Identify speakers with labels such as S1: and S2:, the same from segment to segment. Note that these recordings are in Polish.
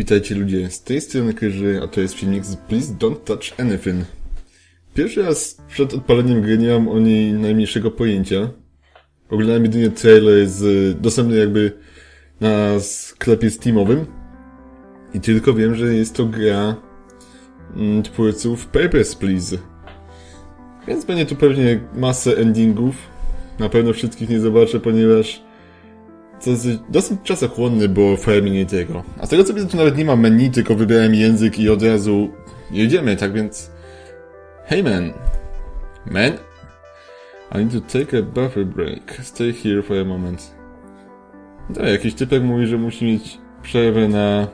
S1: Witajcie ludzie, z tej strony Kryży, a to jest filmik z Please Don't Touch Anything. Pierwszy raz przed odpaleniem gry nie mam o niej najmniejszego pojęcia. Oglądałem jedynie trailer z, dostępny jakby na sklepie Steamowym. I tylko wiem, że jest to gra mm, twórców Papers, Please. Więc będzie tu pewnie masę endingów. Na pewno wszystkich nie zobaczę, ponieważ to jest dosyć czasochłonny, bo farming tego. A z tego co widzę, tu nawet nie ma menu, tylko wybierałem język i od razu jedziemy, tak więc... Hey man. Man? I need to take a buffer break. Stay here for a moment. No, jakiś typek mówi, że musi mieć przerwę na...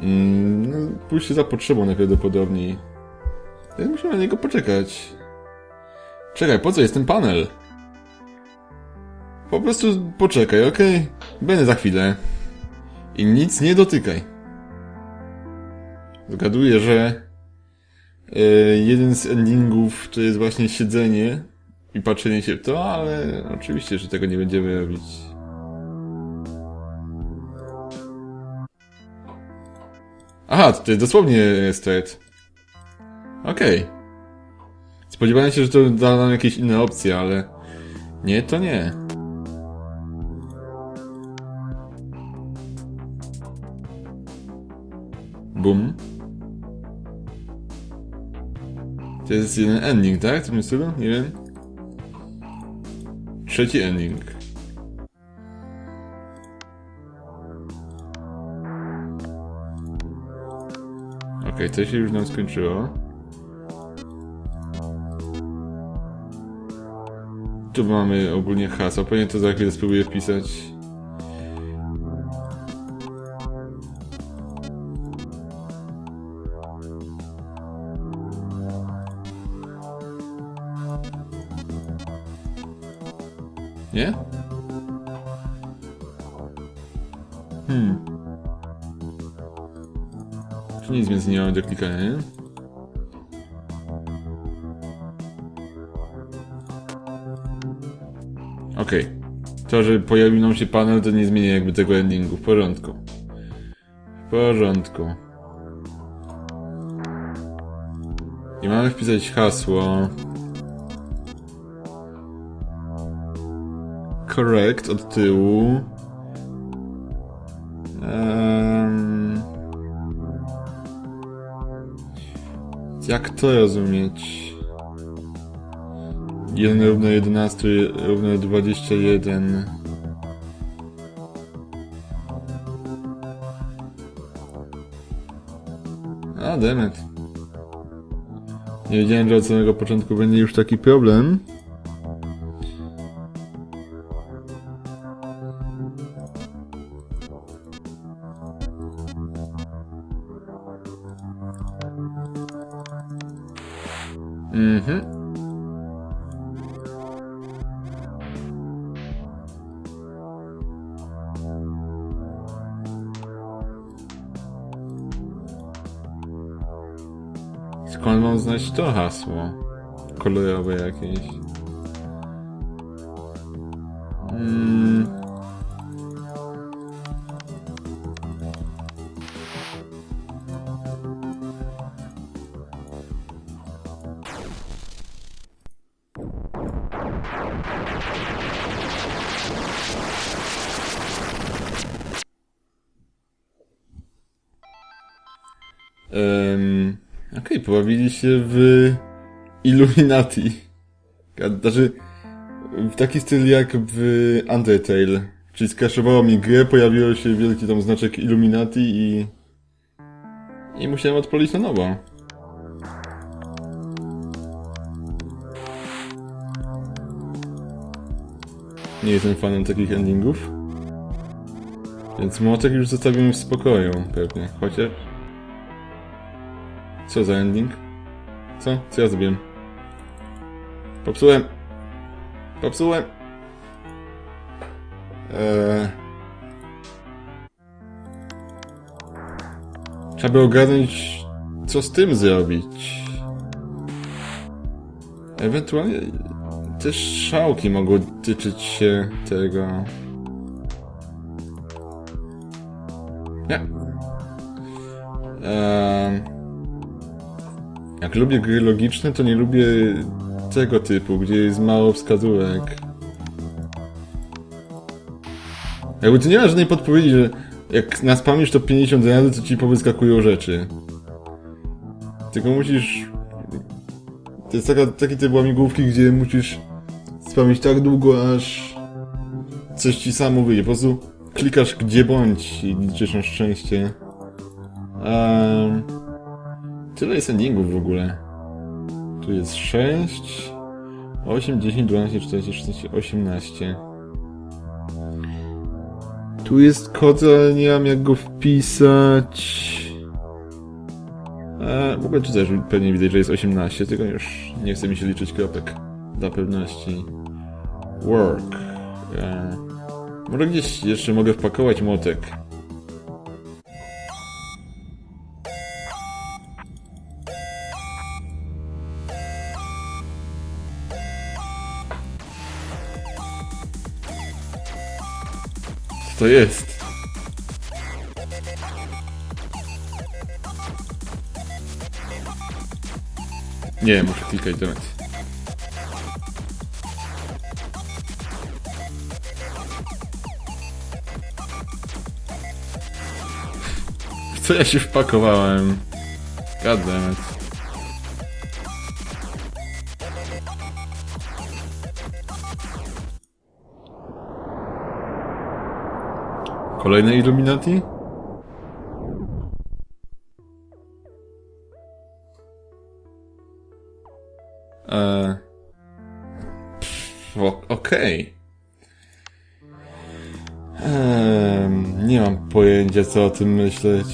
S1: Mm, no, pójście za potrzebą najprawdopodobniej. Więc musimy na niego poczekać. Czekaj, po co jest ten panel? Po prostu poczekaj, okej? Będę za chwilę. I nic nie dotykaj. Zgaduję, że e, jeden z endingów to jest właśnie siedzenie i patrzenie się w to, ale oczywiście, że tego nie będziemy robić. Aha, to jest dosłownie start. Okej. Spodziewałem się, że to da nam jakieś inne opcje, ale nie, to nie. Bum. To jest jeden ending, tak? W tym stylu? Nie wiem. Trzeci ending. Okej, to się już nam skończyło. Tu mamy ogólnie hasło, pewnie to za chwilę spróbuję wpisać. Hmm. Tu nic więcej nie mamy do klikania, nie? Okej. To, że pojawił nam się panel, to nie zmienia jakby tego endingu. W porządku. W porządku. I mamy wpisać hasło. Correct od tyłu. Jak to rozumieć? 1 równo 11 równo 21. A, demet. Nie wiedziałem, że od samego początku będzie już taki problem. Skąd mam znać to hasło? Kolorowe jakieś. Mm. Um, Okej, pobawili się w Illuminati. Znaczy, w taki styl jak w Undertale. Czyli skraszowało mi grę, pojawiło się wielki tam znaczek Illuminati i... I musiałem odpalić na nowo. Nie jestem fanem takich endingów. Więc młotek już zostawimy w spokoju, pewnie. Chociaż... Co za ending? Co? Co ja zrobiłem? Popsułem! Popsułem! Eee... Trzeba by ogarnąć, co z tym zrobić. Ewentualnie też szałki mogą tyczyć się tego. Ehm, jak lubię gry logiczne, to nie lubię tego typu, gdzie jest mało wskazówek. Jakby tu nie ma żadnej podpowiedzi, że jak naspamisz to 50 razy, to ci powyskakują rzeczy. Tylko musisz... To jest taka, taki typ łamigłówki, gdzie musisz spamić tak długo, aż coś ci samo wyjdzie. Po prostu klikasz gdzie bądź i liczysz na szczęście. Um, tyle jest endingów w ogóle. Tu jest 6, 8, 10, 12, 14, 16, 18. Tu jest kod, ale nie mam jak go wpisać. E, w ogóle tu też pewnie widać, że jest 18, tylko już nie chce mi się liczyć kropek. Dla pewności. Work. E, może gdzieś jeszcze mogę wpakować młotek. To jest? Nie, muszę klikać do W co ja się wpakowałem? Goddammit. Kolejne Illuminati? Eee... Okej. Ehm, nie mam pojęcia, co o tym myśleć.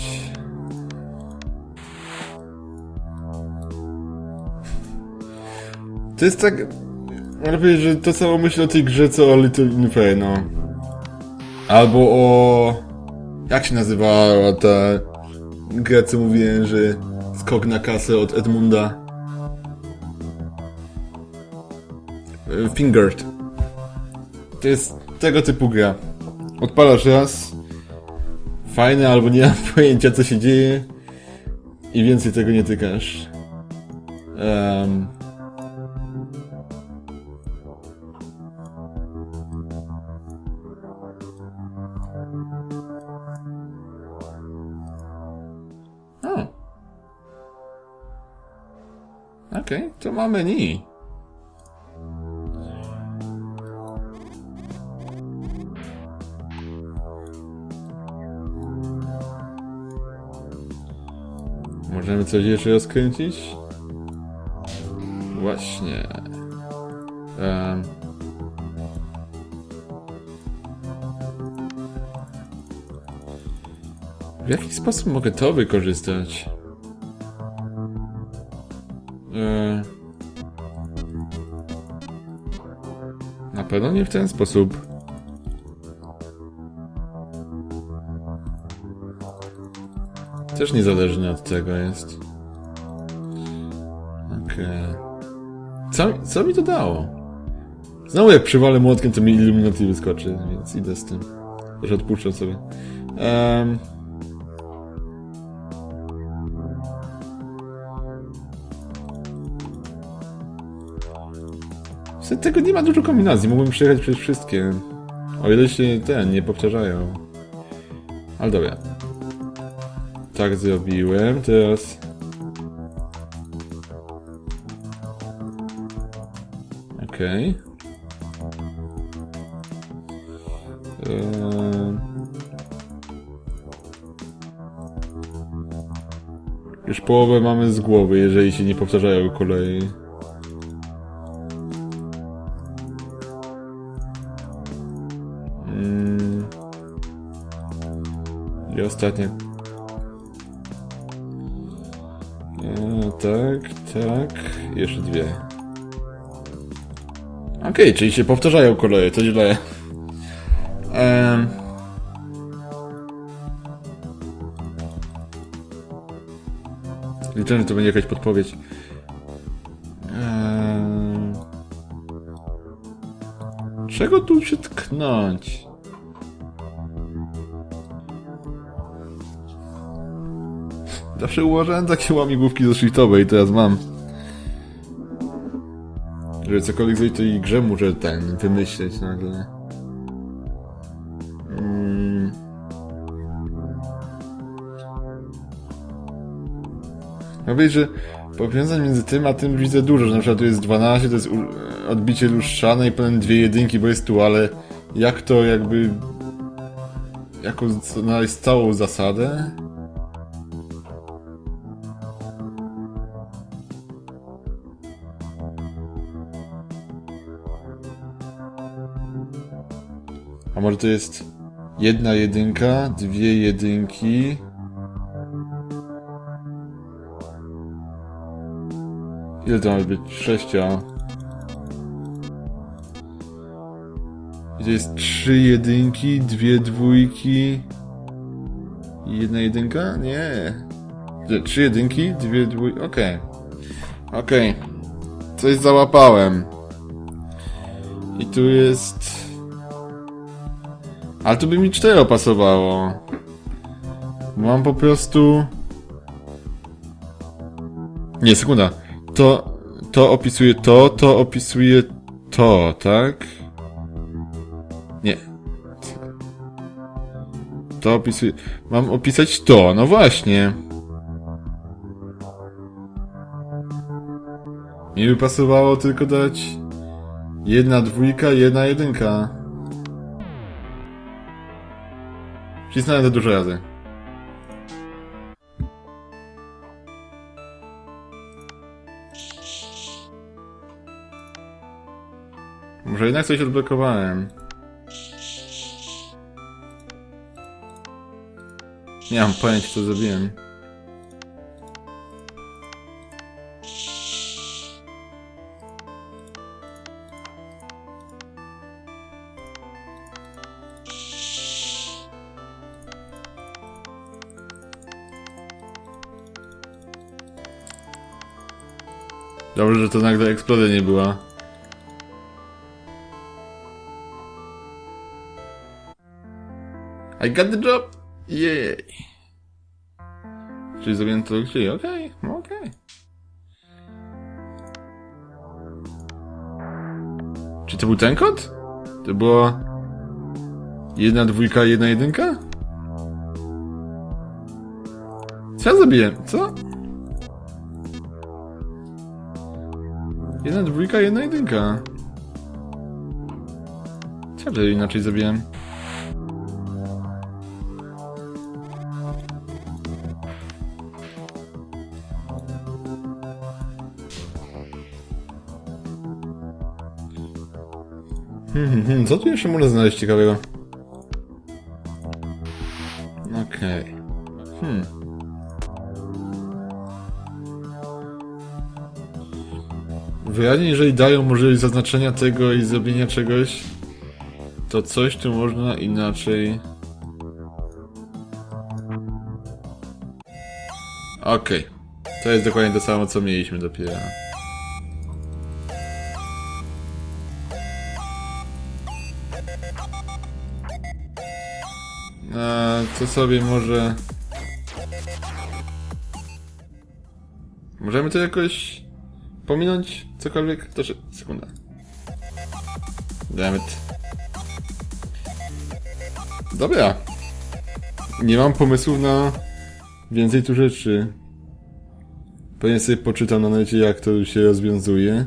S1: To jest tak... Powiedzieć, że to samo myślę o tej grze, co o Little Inferno. Albo o... Jak się nazywała ta gra, co mówiłem, że skok na kasę od Edmunda? E, Fingered. To jest tego typu gra. Odpalasz raz. Fajne, albo nie mam pojęcia, co się dzieje. I więcej tego nie tykasz. Um, Okej, to ma menu. Możemy coś jeszcze rozkręcić? Właśnie. Um. W jaki sposób mogę to wykorzystać? Pewno nie w ten sposób. Też niezależny od tego jest. Okej. Co, co mi to dało? Znowu jak przywalę młotkiem, to mi Illuminati wyskoczy, więc idę z tym. Już odpuszczę sobie. Um, W sensie Tego nie ma dużo kombinacji, mógłbym przejechać przez wszystkie. O ile się ten nie powtarzają. Ale dobra. Tak zrobiłem, teraz... Okej. Eee... Już połowę mamy z głowy, jeżeli się nie powtarzają kolei. Mm. I ostatnia. E, tak, tak. Jeszcze dwie. Okej, czyli się powtarzają koleje, to źle. Liczę, że to będzie jakaś podpowiedź. Czego tu się tknąć? Zawsze uważałem takie łamigłówki ze shiftowej, teraz mam. Że cokolwiek zrobić, to i grze muszę ten, wymyśleć nagle. Mm. Wiem, że powiązań między tym a tym widzę dużo, że na przykład tu jest 12, to jest odbicie lustrzane i potem dwie jedynki, bo jest tu, ale jak to jakby... Jako znaleźć całą zasadę? A może to jest jedna jedynka, dwie jedynki. Ile to ma być? Sześcia. I to jest trzy jedynki, dwie dwójki. I jedna jedynka? Nie. Trzy jedynki, dwie dwójki. Okej. Okej. Coś załapałem. I tu jest... Ale tu by mi cztero pasowało. Mam po prostu... Nie, sekunda. To, to opisuje to, to opisuje to, tak? Nie. To opisuje... Mam opisać to, no właśnie. Mi by pasowało tylko dać... Jedna dwójka, jedna jedynka. Wcisnąłem to dużo razy. Może jednak coś odblokowałem. Nie mam pojęcia co zrobiłem. Dobrze, że to nagle eksplozja nie była. I got the job! Yay! Czyli zrobiłem to, czyli okej, no okej. Czy to był ten kod? To była... Jedna dwójka, jedna jedynka? Co ja zrobiłem? Co? Jedna dwójka, jedna jedynka. Co ja inaczej zrobiłem? Hmm, hmm, hmm, co tu jeszcze można znaleźć ciekawego? Wyraźnie, jeżeli dają możliwość zaznaczenia tego i zrobienia czegoś, to coś tu można inaczej... Okej. To jest dokładnie to samo, co mieliśmy dopiero. A, to sobie może... Możemy to jakoś pominąć? Cokolwiek? To że... Sekunda. Dammit. Dobra. Nie mam pomysłów na więcej tu rzeczy. Pewnie sobie poczytam na necie, jak to się rozwiązuje.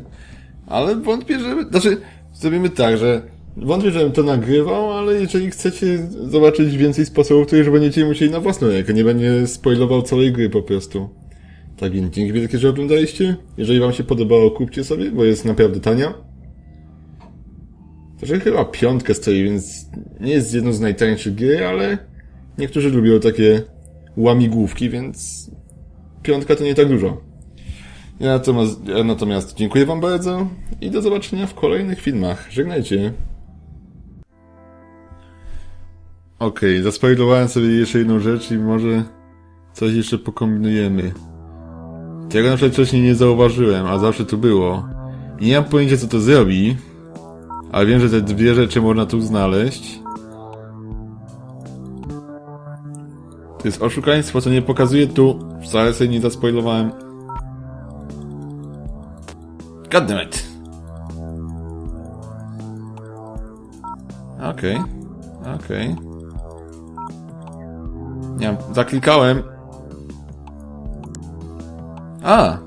S1: Ale wątpię, że... Znaczy, zrobimy tak, że wątpię, żebym to nagrywał, ale jeżeli chcecie zobaczyć więcej sposobów, to już będziecie musieli na własną rękę. Nie będę spoilował całej gry po prostu. Tak więc dzięki wielkie, że oglądaliście. Jeżeli wam się podobało, kupcie sobie, bo jest naprawdę tania. To, że chyba piątkę stoi, więc nie jest jedną z najtańszych gier, ale niektórzy lubią takie łamigłówki, więc piątka to nie tak dużo. Ja natomiast, ja natomiast dziękuję wam bardzo i do zobaczenia w kolejnych filmach. Żegnajcie. Okej, okay, zaspoilowałem sobie jeszcze jedną rzecz i może coś jeszcze pokombinujemy. Tego na przykład wcześniej nie zauważyłem, a zawsze tu było. I nie mam pojęcia co to zrobi, ale wiem, że te dwie rzeczy można tu znaleźć. To jest oszukaństwo, co nie pokazuje tu. Wcale sobie nie zaspoilowałem. Goddammit. Okej. Okej. Nie wiem, zaklikałem. A!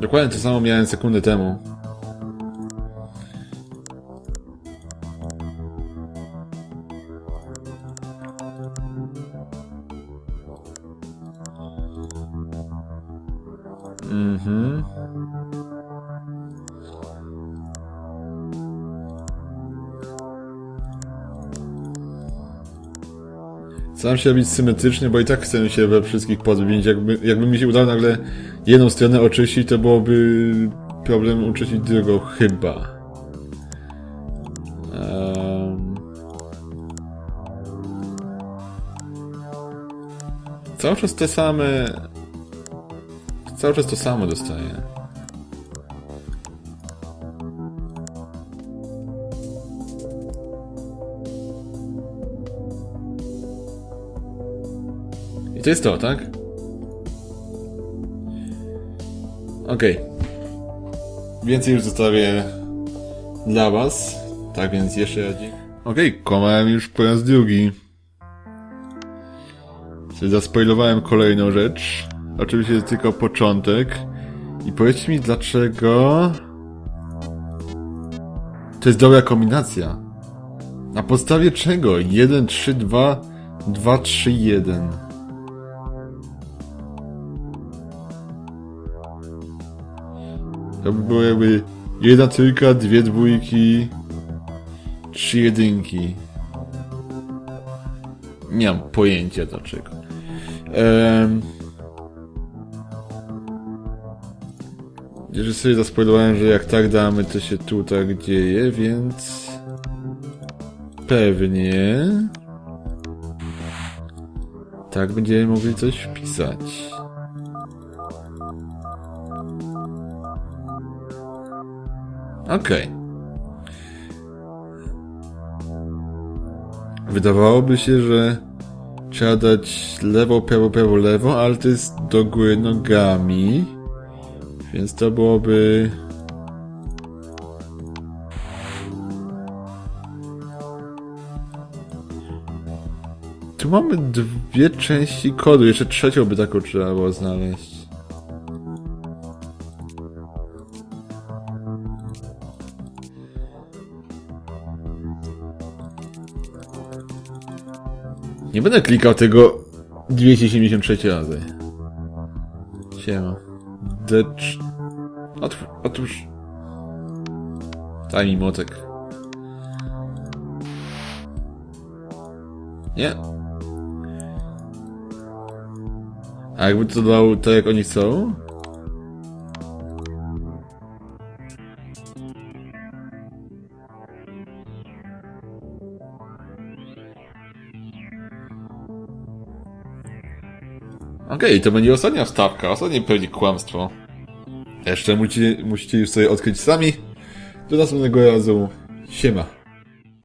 S1: Dokładnie to samo miałem sekundę temu. Staram się robić symetrycznie, bo i tak chcę się we wszystkich podbić. Jakby, jakby mi się udało nagle jedną stronę oczyścić, to byłoby problem oczyścić drugą, chyba. Um... Cały czas te same... Cały czas to samo dostaję. To jest to, tak? Okej. Więcej już zostawię dla was. Tak więc jeszcze raz. Okej, komałem już po raz drugi. Czyli zaspoilowałem kolejną rzecz. Oczywiście jest tylko początek. I powiedzcie mi dlaczego... To jest dobra kombinacja. Na podstawie czego? 1, 3, 2, 2, 3, 1. To by było jakby jedna trójka, dwie dwójki, trzy jedynki. Nie mam pojęcia dlaczego. Um, że sobie zaspoilowałem, że jak tak damy, to się tu tak dzieje, więc... Pewnie... Tak będziemy mogli coś wpisać. Okej. Wydawałoby się, że trzeba dać lewo, prawo, prawo, lewo, ale to jest do góry nogami. Więc to byłoby... Tu mamy dwie części kodu, jeszcze trzecią by taką trzeba było znaleźć. Nie będę klikał tego 273 razy. Siema. Decz... Otwórz... Otwórz... Daj mi motek. Nie. A jakby to dał tak jak oni chcą? Okej, to będzie ostatnia wstawka, ostatnie pewnie kłamstwo. Jeszcze musicie, musicie już sobie odkryć sami. Do następnego razu. Siema.